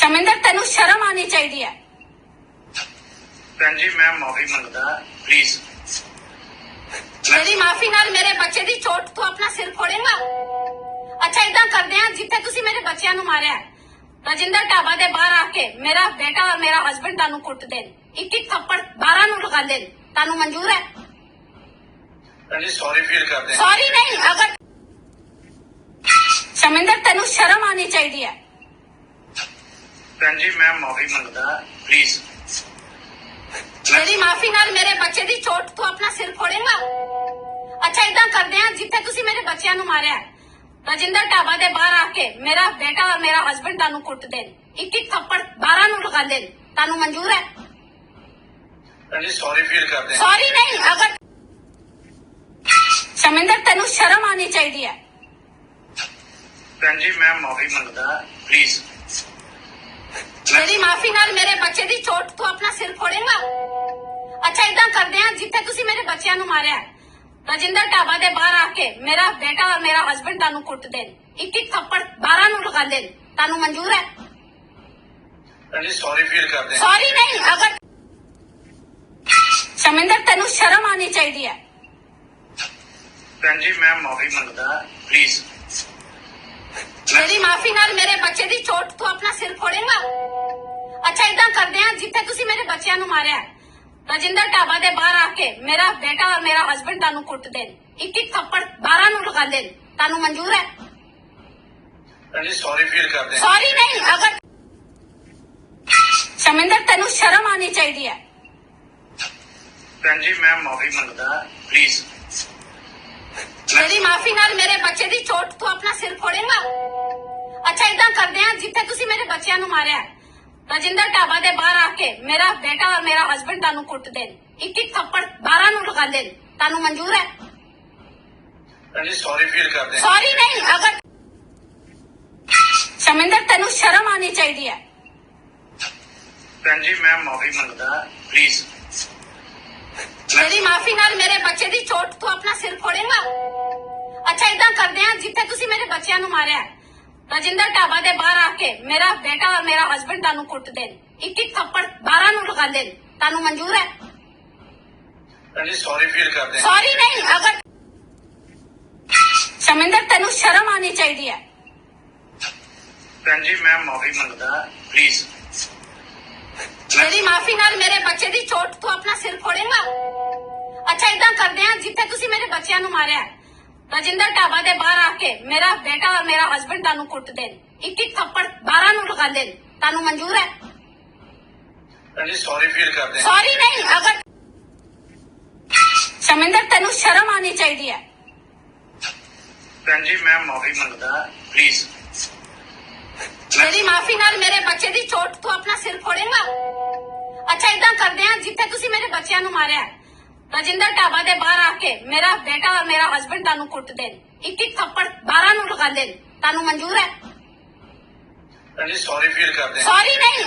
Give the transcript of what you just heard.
ਸ਼ਮਿੰਦਰ ਤੈਨੂੰ ਸ਼ਰਮ ਆਣੀ ਚਾਹੀਦੀ ਹੈ। ਭੈਣ ਜੀ ਮੈਂ ਮਾਫੀ ਮੰਗਦਾ। ਪਲੀਜ਼ ਮੇਰੀ ਮਾਫੀ ਨਾਲ ਮੇਰੇ ਬੱਚੇ ਦੀ ਚੋਟ ਤੂੰ ਆਪਣਾ ਸਿਰ ਫੋੜੇਗਾ? ਅੱਛਾ ਇਦਾਂ ਕਰਦੇ ਆ ਜਿੱਥੇ ਤੁਸੀਂ ਮੇਰੇ ਬੱਚਿਆਂ ਨੂੰ ਮਾਰਿਆ ਰਜਿੰਦਰ ਢਾਬਾ ਦੇ ਬਾਹਰ ਆ ਕੇ ਮੇਰਾ ਬੇਟਾ ਔਰ ਮੇਰਾ ਹਸਬੰਡ ਤੁਹਾਨੂੰ ਕੁੱਟ ਦੇਣ। ਇੱਕ ਇੱਕ ਥੱਪੜ 12 ਨੂੰ ਲਗਾ ਦੇਣ। ਤੁਹਾਨੂੰ ਮਨਜ਼ੂਰ ਹੈ? ਭੈਣ ਜੀ ਸੌਰੀ ਫੀਲ ਕਰਦੇ ਹਾਂ। ਸੌਰੀ ਨਹੀਂ ਅਗਰ ਸ਼ਮਿੰਦਰ ਤੈਨੂੰ ਸ਼ਰਮ ਆਣੀ ਚਾਹੀਦੀ ਹੈ। ਭੈਣ ਜੀ ਮੈਂ ਮਾਫੀ ਮੰਗਦਾ ਪਲੀਜ਼ ਮੇਰੀ ਮਾਫੀ ਨਾਲ ਮੇਰੇ ਬੱਚੇ ਦੀ ਚੋਟ ਤੂੰ ਆਪਣਾ ਸਿਰ ਫੋੜੇਗਾ? ਅੱਛਾ ਇਦਾਂ ਕਰਦੇ ਆ ਜਿੱਥੇ ਤੁਸੀਂ ਮੇਰੇ ਬੱਚਿਆਂ ਨੂੰ ਮਾਰਿਆ ਰਜਿੰਦਰ ਢਾਬਾ ਦੇ ਬਾਹਰ ਆ ਕੇ ਮੇਰਾ ਬੇਟਾ ਔਰ ਮੇਰਾ ਹਸਬੰਡ ਤੁਹਾਨੂੰ ਕੁੱਟ ਦੇਣ। ਇੱਕ ਇੱਕ ਥੱਪੜ 12 ਨੂੰ ਲਗਾ ਦੇਣ। ਤੁਹਾਨੂੰ ਮਨਜ਼ੂਰ ਹੈ? ਭੈਣ ਜੀ ਸੌਰੀ ਫੀਲ ਕਰਦੇ ਹਾਂ। ਸੌਰੀ ਨਹੀਂ ਅਗਰ ਸ਼ਮਿੰਦਰ ਤੈਨੂੰ ਸ਼ਰਮ ਆਣੀ ਚਾਹੀਦੀ ਹੈ। ਭੈਣ ਜੀ ਮੈਂ ਮਾਫੀ ਮੰਗਦਾ ਪਲੀਜ਼ ਮੇਰੀ ਮਾਫੀ ਨਾਲ ਮੇਰੇ ਬੱਚੇ ਦੀ ਚੋਟ ਤੂੰ ਆਪਣਾ ਸਿਰ ਫੋੜੇਗਾ। ਅੱਛਾ ਇਦਾਂ ਕਰਦੇ ਆ ਜਿੱਥੇ ਤੁਸੀਂ ਮੇਰੇ ਬੱਚਿਆਂ ਨੂੰ ਮਾਰਿਆ ਰਜਿੰਦਰ ਢਾਬਾ ਦੇ ਬਾਹਰ ਆ ਕੇ ਮੇਰਾ ਬੇਟਾ ਔਰ ਮੇਰਾ ਹਸਬੰਡ ਤੁਹਾਨੂੰ ਕੁੱਟ ਦੇਣ। ਇੱਕ ਇੱਕ ਥੱਪੜ 12 ਨੂੰ ਲਗਾ ਦੇਣ। ਤੁਹਾਨੂੰ ਮਨਜ਼ੂਰ ਹੈ? ਭੈਣ ਜੀ ਸੌਰੀ ਫੀਲ ਕਰਦੇ ਹਾਂ। ਸੌਰੀ ਨਹੀਂ ਅਗਰ ਸ਼ਮਿੰਦਰ ਤੈਨੂੰ ਸ਼ਰਮ ਆਣੀ ਚਾਹੀਦੀ ਹੈ। ਭੈਣ ਜੀ ਮੈਂ ਮਾਫੀ ਮੰਗਦਾ ਪਲੀਜ਼ ਮੇਰੀ ਮਾਫੀ ਨਾਲ ਮੇਰੇ ਬੱਚੇ ਦੀ ਚੋਟ ਤੂੰ ਆਪਣਾ ਸਿਰ ਫੋੜੇਗਾ। ਅੱਛਾ ਇਦਾਂ ਕਰਦੇ ਆ ਜਿੱਥੇ ਤੁਸੀਂ ਮੇਰੇ ਬੱਚਿਆਂ ਨੂੰ ਮਾਰਿਆ ਰਜਿੰਦਰ ਢਾਬਾ ਦੇ ਬਾਹਰ ਆ ਕੇ ਮੇਰਾ ਬੇਟਾ ਔਰ ਮੇਰਾ ਹਸਬੰਡ ਤੁਹਾਨੂੰ ਕੁੱਟ ਦੇਣ ਇੱਕ ਇੱਕ ਥੱਪੜ 12 ਨੂੰ ਲਗਾ ਦੇਣ ਤੁਹਾਨੂੰ ਮਨਜ਼ੂਰ ਹੈ? ਜੀ ਸੌਰੀ ਫੀਲ ਕਰਦੇ ਹਾਂ। ਸੌਰੀ ਨਹੀਂ ਅਗਰ ਸ਼ਮਿੰਦਰ ਤੈਨੂੰ ਸ਼ਰਮ ਆਣੀ ਚਾਹੀਦੀ ਹੈ। ਭੈਣ ਜੀ ਮੈਂ ਮਾਫੀ ਮੰਗਦਾ ਪਲੀਜ਼ ਮੇਰੀ ਮਾਫੀ ਨਾਲ ਮੇਰੇ ਬੱਚੇ ਦੀ ਚੋਟ ਤੂੰ ਆਪਣਾ ਸਿਰ ਫੋੜੇਗਾ। ਅੱਛਾ ਇਦਾਂ ਕਰਦੇ ਆ ਜਿੱਥੇ ਤੁਸੀਂ ਮੇਰੇ ਬੱਚਿਆਂ ਨੂੰ ਮਾਰਿਆ ਰਜਿੰਦਰ ਢਾਬਾ ਦੇ ਬਾਹਰ ਆ ਕੇ ਮੇਰਾ ਬੇਟਾ ਔਰ ਮੇਰਾ ਹਸਬੰਡ ਤੁਹਾਨੂੰ ਕੁੱਟ ਦੇਣ। ਇੱਕ ਇੱਕ ਥੱਪੜ 12 ਨੂੰ ਲਗਾ ਦੇਣ। ਤੁਹਾਨੂੰ ਮਨਜ਼ੂਰ ਹੈ? ਭੈਣ ਜੀ ਸੌਰੀ ਫੀਲ ਕਰਦੇ ਹਾਂ। ਸੌਰੀ ਨਹੀਂ ਅਗਰ ਸ਼ਮਿੰਦਰ ਤੈਨੂੰ ਸ਼ਰਮ ਆਣੀ ਚਾਹੀਦੀ ਹੈ। ਭੈਣ ਜੀ ਮੈਂ ਮਾਫੀ ਮੰਗਦਾ ਪਲੀਜ਼ ਮੇਰੀ ਮਾਫੀ ਨਾਲ ਮੇਰੇ ਬੱਚੇ ਦੀ ਚੋਟ ਤੂੰ ਆਪਣਾ ਸਿਰ ਫੋੜੇਗਾ। ਅੱਛਾ ਇਦਾਂ ਕਰਦੇ ਆ ਜਿੱਥੇ ਤੁਸੀਂ ਮੇਰੇ ਬੱਚਿਆਂ ਨੂੰ ਮਾਰਿਆ ਰਜਿੰਦਰ ਢਾਬਾ ਦੇ ਬਾਹਰ ਆ ਕੇ ਮੇਰਾ ਬੇਟਾ ਔਰ ਮੇਰਾ ਹਸਬੰਡ ਤੁਹਾਨੂੰ ਕੁੱਟ ਦੇਣ। ਇੱਕ ਇੱਕ ਥੱਪੜ 12 ਨੂੰ ਲਗਾ ਦੇਣ। ਤੁਹਾਨੂੰ ਮਨਜ਼ੂਰ ਹੈ? ਭੈਣ ਜੀ ਸੌਰੀ ਫੀਲ ਕਰਦੇ ਹਾਂ। ਸੌਰੀ ਨਹੀਂ ਅਗਰ ਸ਼ਮਿੰਦਰ ਤੈਨੂੰ ਸ਼ਰਮ ਆਣੀ ਚਾਹੀਦੀ ਹੈ। ਭੈਣ ਜੀ ਮੈਂ ਮਾਫੀ ਮੰਗਦਾ ਪਲੀਜ਼ ਮੇਰੀ ਮਾਫੀ ਨਾਲ ਮੇਰੇ ਬੱਚੇ ਦੀ ਚੋਟ ਤੂੰ ਆਪਣਾ ਸਿਰ ਫੋੜੇਗਾ। ਅੱਛਾ ਇਦਾਂ ਕਰਦੇ ਆ ਜਿੱਥੇ ਤੁਸੀਂ ਮੇਰੇ ਬੱਚਿਆਂ ਨੂੰ ਮਾਰਿਆ ਰਜਿੰਦਰ ਢਾਬਾ ਦੇ ਬਾਹਰ ਆ ਕੇ ਮੇਰਾ ਬੇਟਾ ਔਰ ਮੇਰਾ ਹਸਬੰਡ ਤੁਹਾਨੂੰ ਕੁੱਟ ਦੇਣ। ਇੱਕ ਇੱਕ ਥੱਪੜ 12 ਨੂੰ ਲਗਾ ਦੇਣ। ਤੁਹਾਨੂੰ ਮਨਜ਼ੂਰ ਹੈ? ਭੈਣ ਜੀ ਸੌਰੀ ਫੀਲ ਕਰਦੇ ਹਾਂ। ਸੌਰੀ ਨਹੀਂ ਅਗਰ ਸ਼ਮਿੰਦਰ ਤੈਨੂੰ ਸ਼ਰਮ ਆਣੀ ਚਾਹੀਦੀ ਹੈ। ਭੈਣ ਜੀ ਮੈਂ ਮਾਫੀ ਮੰਗਦਾ ਪਲੀਜ਼ ਮੇਰੀ ਮਾਫੀ ਨਾਲ ਮੇਰੇ ਬੱਚੇ ਦੀ ਚੋਟ ਤੂੰ ਆਪਣਾ ਸਿਰ ਫੋੜੇਗਾ। ਅੱਛਾ ਇਦਾਂ ਕਰਦੇ ਆ ਜਿੱਥੇ ਤੁਸੀਂ ਮੇਰੇ ਬੱਚਿਆਂ ਨੂੰ ਮਾਰਿਆ ਰਜਿੰਦਰ ਢਾਬਾ ਦੇ ਬਾਹਰ ਆ ਕੇ ਮੇਰਾ ਬੇਟਾ ਔਰ ਮੇਰਾ ਹਸਬੰਡ ਤੁਹਾਨੂੰ ਕੁੱਟ ਦੇਣ ਇੱਕ ਇੱਕ ਥੱਪੜ 12 ਨੂੰ ਲਗਾ ਦੇਣ ਤੁਹਾਨੂੰ ਮਨਜ਼ੂਰ ਹੈ? ਸੌਰੀ ਫੀਲ ਕਰਦੇ ਸੌਰੀ ਨਹੀਂ